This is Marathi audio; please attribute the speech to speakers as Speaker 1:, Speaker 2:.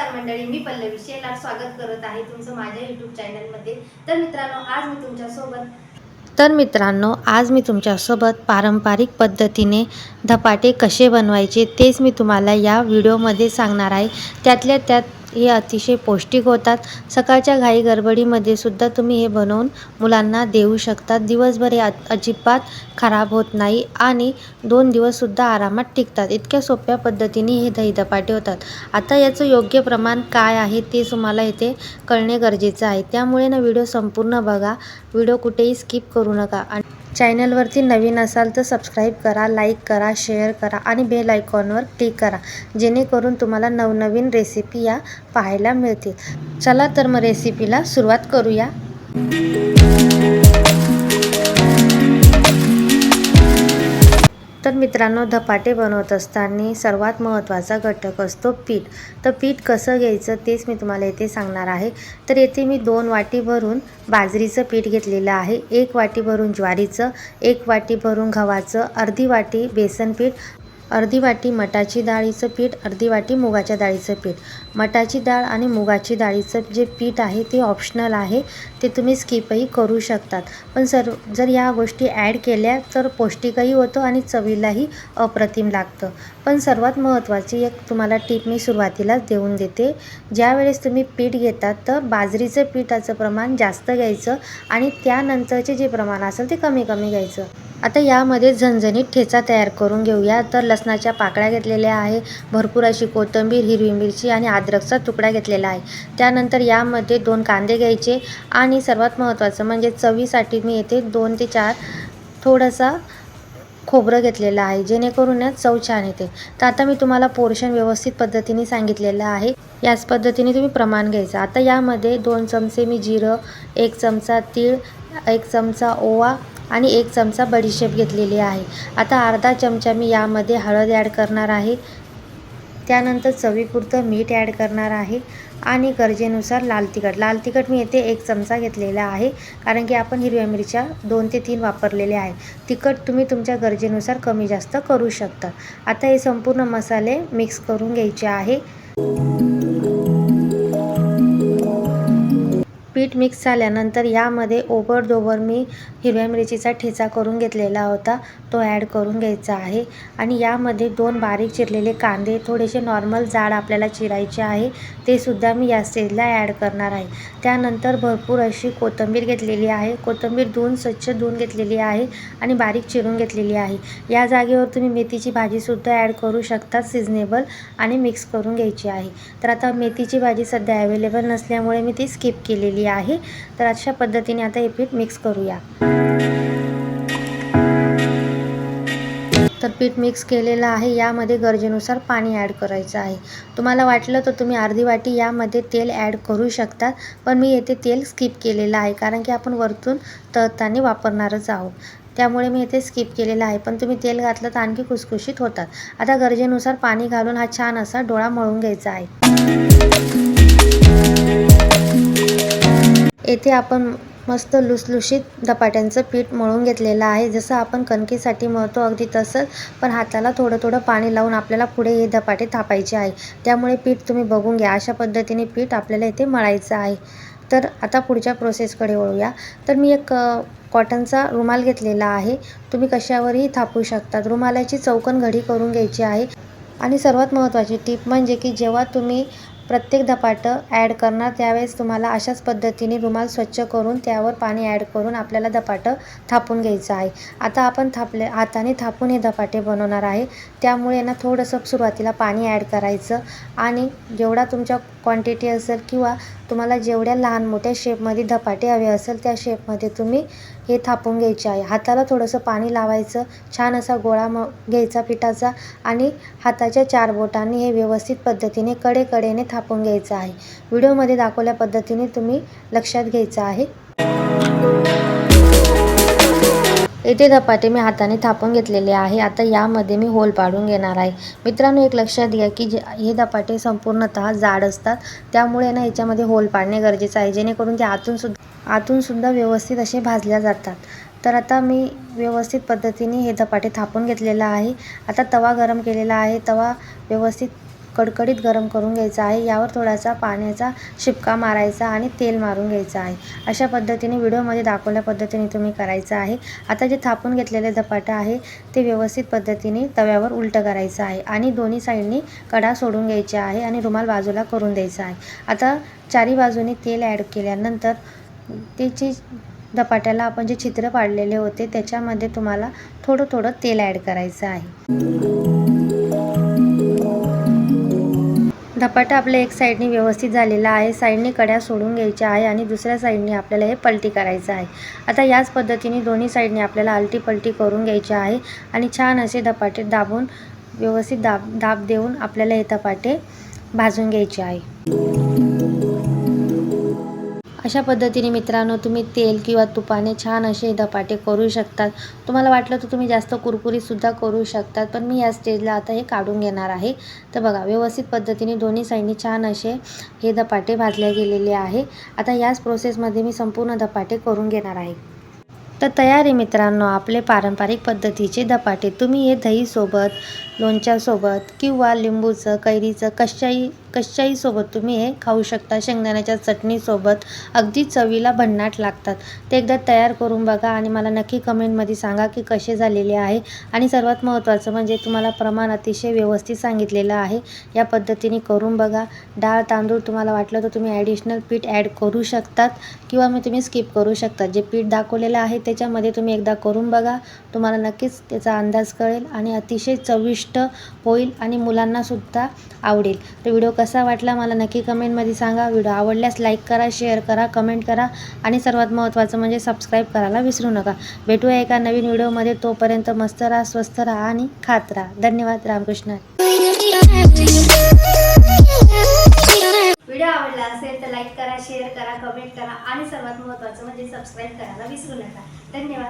Speaker 1: नमस्कार मंडळी मी पल्लवी शेलार स्वागत करत आहे तुमचं माझ्या यूट्यूब चॅनलमध्ये तर मित्रांनो आज मी तुमच्यासोबत
Speaker 2: तर मित्रांनो आज मी तुमच्यासोबत पारंपरिक पद्धतीने धपाटे कसे बनवायचे तेच मी तुम्हाला या व्हिडिओमध्ये सांगणार आहे. त्यातल्या त्यात हे अतिशय पौष्टिक होतात. सकाळच्या घाई गडबडीमध्ये सुद्धा तुम्ही हे बनवून मुलांना देऊ शकता दिवसभर हे अजिबात खराब होत नाही आणि दोन दिवससुद्धा आरामात टिकतात. इतक्या सोप्या पद्धतीने हे दही धपाटे होतात. आता याचं योग्य प्रमाण काय आहे ते तुम्हाला इथे कळणे गरजेचं आहे. त्यामुळे ना व्हिडिओ संपूर्ण बघा. व्हिडिओ कुठेही स्किप करू नका. आणि चॅनलवरती नवीन असाल तर सबस्क्राईब करा लाईक करा शेअर करा आणि बेल आयकॉनवर क्लिक करा जेणेकरून तुम्हाला नवनवीन रेसिपी या पाहायला मिळतील. चला तर मग रेसिपीला सुरुवात करूया. तर मित्रांनो धपाटे बनवत असताना सर्वात महत्त्वाचा घटक असतो पीठ. तर पीठ कसं घ्यायचं तेच मी तुम्हाला येथे सांगणार आहे. तर येथे मी दोन वाटी भरून बाजरीचं पीठ घेतलेलं आहे. एक वाटी भरून ज्वारीचं एक वाटी भरून गव्हाचं अर्धी वाटी बेसन पीठ अर्धी वाटी मटाची डाळीचं पीठ अर्धी वाटी मुगाच्या डाळीचं पीठ. मटाची डाळ आणि मुगाची डाळीचं जे पीठ आहे ते ऑप्शनल आहे ते तुम्ही स्किपही करू शकतात. पण सर जर या गोष्टी ॲड केल्या तर पौष्टिकही होतं आणि चवीलाही अप्रतिम लागतं. पण सर्वात महत्त्वाची एक तुम्हाला टीप मी सुरुवातीलाच देऊन देते. ज्यावेळेस तुम्ही पीठ घेतात तर बाजरीचं पिठाचं प्रमाण जास्त घ्यायचं आणि त्यानंतरचे जे प्रमाण असेल ते कमी कमी घ्यायचं. आता यामध्ये झणझणीत ठेचा तयार करून घेऊया. तर लसणाच्या पाकळ्या घेतलेल्या आहे भरपूर अशी कोथिंबीर हिरवी मिरची आणि अद्रकचा तुकडा घेतलेला आहे. त्यानंतर यामध्ये दोन कांदे घ्यायचे आणि सर्वात महत्त्वाचं म्हणजे चवीसाठी मी येथे दोन ते चार थोडासा खोबरं घेतलेलं आहे जेणेकरून यात चव छान येते. तर आता मी तुम्हाला पोर्शन व्यवस्थित पद्धतीने सांगितलेलं आहे. याच पद्धतीने तुम्ही प्रमाण घ्यायचं. आता यामध्ये दोन चमचे मी जिरं एक चमचा तीळ एक चमचा ओवा आणि एक चमचा बडीशेप घेतलेली आहे. आता अर्धा चमचा मी यामध्ये हळद ॲड करणार आहे. त्यानंतर चवीपुरतं मीठ ॲड करणार आहे आणि गरजेनुसार लाल तिखट. लाल तिखट मी येथे एक चमचा घेतलेला आहे कारण की आपण हिरव्या मिरच्या दोन ते तीन वापरलेले आहे. तिखट तुम्ही तुमच्या गरजेनुसार कमी जास्त करू शकता. आता हे संपूर्ण मसाले मिक्स करून घ्यायचे आहे. पीठ मिक्स झाल्यानंतर यामध्ये ओबडधोबड मी हिरव्या मिरचीचा ठेचा करून घेतलेला होता. तो ॲड करून घ्यायचा आहे. आणि यामध्ये दोन बारीक चिरलेले कांदे थोडेसे नॉर्मल जाड आपल्याला चिरायचे आहे. ते सुद्धा मी या स्टेजला ॲड करणार आहे. त्यानंतर भरपूर अशी कोथिंबीर घेतलेली आहे. कोथिंबीर धुवून स्वच्छ धुवून घेतलेली आहे आणि बारीक चिरून घेतलेली आहे. या जागेवर तुम्ही मेथीची भाजीसुद्धा ॲड करू शकता सिजनेबल आणि मिक्स करून घ्यायची आहे. तर आता मेथीची भाजी सध्या अवेलेबल नसल्यामुळे मी ती स्किप केलेली आहे आहे. तर अशा पद्धतीने आता हे पीठ मिक्स करूया. तर पीठ मिक्स केलेलं आहे. यामध्ये गरजेनुसार पाणी ॲड करायचं आहे. तुम्हाला वाटलं तर तुम्ही अर्धी वाटी यामध्ये तेल ॲड करू शकतात पण मी येथे तेल स्किप केलेलं आहे कारण की आपण वरतून तळताना वापरणारच आहोत. त्यामुळे मी इथे स्किप केलेलं आहे. पण तुम्ही तेल घातलं तर आणखी खुसखुशीत होतात. आता गरजेनुसार पाणी घालून हा छान असा डोळा मळून घ्यायचा आहे. येथे आपण मस्त लुसलुशीत धपाट्यांचं पीठ मळून घेतलेलं आहे. जसं आपण कणकेसाठी मळतो अगदी तसंच पण हाताला थोडं थोडं पाणी लावून आपल्याला पुढे हे धपाटे थापायचे आहे. त्यामुळे पीठ तुम्ही बघून घ्या. अशा पद्धतीने पीठ आपल्याला इथे मळायचं आहे. तर आता पुढच्या प्रोसेसकडे वळूया. तर मी एक कॉटनचा रुमाल घेतलेला आहे. तुम्ही कशावरही थापू शकतात. रुमालाची चौकन घडी करून घ्यायची आहे. आणि सर्वात महत्त्वाची टीप म्हणजे की जेव्हा तुम्ही प्रत्येक धपाटं ॲड करणार त्यावेळेस तुम्हाला अशाच पद्धतीने रुमाल स्वच्छ करून त्यावर पाणी ॲड करून आपल्याला धपाटं थापून घ्यायचं आहे. आता आपण थापले हाताने थापून हे धपाटे बनवणार आहे. त्यामुळे ना थोडंसं सुरुवातीला पाणी ॲड करायचं आणि जेवढा तुमच्या क्वांटिटी असेल किंवा तुम्हाला जेवढ्या लहान मोठ्या शेपमध्ये धपाटे हवे असेल त्या शेपमध्ये तुम्ही हे थापून घ्यायचे आहे. हाताला थोडंसं पाणी लावायचं छान असा गोळा म घ्यायचा पिठाचा आणि हाताच्या चार बोटांनी हे व्यवस्थित पद्धतीने कडेकडेने थापून घ्यायचं आहे. व्हिडिओमध्ये दाखवल्या पद्धतीने तुम्ही लक्षात घ्यायचं आहे. येथे धपाटे मी हाताने थापून घेतलेले आहे. आता यामध्ये मी होल पाडून घेणार आहे. मित्रांनो एक लक्षात घ्या की जे हे धपाटे संपूर्णतः जाड असतात. त्यामुळे ना याच्यामध्ये होल पाडणे गरजेचं आहे. जेणेकरून ते आतून सुद्धा आतून सुद्धा व्यवस्थित असे भाजल्या जातात. तर आता मी व्यवस्थित पद्धतीने हे धपाटे थापून घेतलेलं आहे. आता तवा गरम केलेला आहे. तवा व्यवस्थित कडकडीत गरम करून घ्यायचा आहे. यावर थोडासा पाण्याचा शिपका मारायचा आणि तेल मारून घ्यायचं आहे. अशा पद्धतीने व्हिडिओमध्ये दाखवल्या पद्धतीने तुम्ही करायचं आहे. आता जे थापून घेतलेले धपाटा आहे ते व्यवस्थित पद्धतीने तव्यावर उलटं करायचं आहे आणि दोन्ही साईडनी कडा सोडून घ्यायचे आहे आणि रुमाल बाजूला करून द्यायचा आहे. आता चारी बाजूने तेल ॲड केल्यानंतर त्याचे धपाट्याला आपण जे चित्र पाडलेले होते त्याच्यामध्ये तुम्हाला थोडं थोडं तेल ॲड करायचं आहे. धपाटा आपल्या एक साईडने व्यवस्थित झालेला आहे. साईडने कड्या सोडून घ्यायच्या आहे आणि दुसऱ्या साईडने आपल्याला हे पलटी करायचं आहे. आता याच पद्धतीने दोन्ही साईडने आपल्याला आलटी पलटी करून घ्यायची आहे आणि छान असे धपाटे दाबून व्यवस्थित दाब दाब देऊन आपल्याला हे धपाटे भाजून घ्यायचे आहे. अशा पद्धतीने मित्रांनो तुम्ही तेल किंवा तुपाने छान असे धपाटे करू शकतात. तुम्हाला वाटलं तर तुम्ही जास्त कुरकुरीतसुद्धा करू शकतात पण मी या स्टेजला आता हे काढून घेणार आहे. तर बघा व्यवस्थित पद्धतीने दोन्ही साईडनी छान असे हे धपाटे भाजले गेलेले आहे. आता याच प्रोसेसमध्ये मी संपूर्ण धपाटे करून घेणार आहे. तर तयार आहे मित्रांनो आपले पारंपरिक पद्धतीचे धपाटे. तुम्ही हे दहीसोबत लोणच्यासोबत किंवा लिंबूचं कैरीचं कशाही कशाहीसोबत तुम्ही हे खाऊ शकता. शेंगदाण्याच्या चटणीसोबत अगदी चवीला भन्नाट लागतात. ते एकदा तयार करून बघा आणि मला नक्की कमेंटमध्ये सांगा की कसे झालेले आहे. आणि सर्वात महत्त्वाचं म्हणजे तुम्हाला प्रमाण अतिशय व्यवस्थित सांगितलेलं आहे. या पद्धतीने करून बघा. डाळ तांदूळ तुम्हाला वाटलं तर तुम्ही ॲडिशनल पीठ ॲड करू शकतात किंवा मी तुम्ही स्किप करू शकता जे पीठ दाखवलेलं आहे त्याच्यामध्ये तुम्ही एकदा करून बघा. तुम्हाला नक्कीच त्याचा अंदाज कळेल आणि अतिशय चविष्ट होईल आणि मुलांनासुद्धा आवडेल. तर व्हिडिओ कसा वाटला मला नक्की कमेंटमध्ये सांगा. व्हिडिओ आवडल्यास लाईक करा शेअर करा कमेंट करा आणि सर्वात महत्त्वाचं म्हणजे सबस्क्राईब करायला विसरू नका. भेटूया एका नवीन व्हिडिओमध्ये. तोपर्यंत मस्त राहा स्वस्त राहा आणि खात राहा. धन्यवाद. रामकृष्ण.
Speaker 1: व्हिडिओ आवडला असेल तर लाईक करा शेअर करा कमेंट करा आणि सर्वात महत्त्वाचं म्हणजे सबस्क्राईब करायला विसरू नका. धन्यवाद.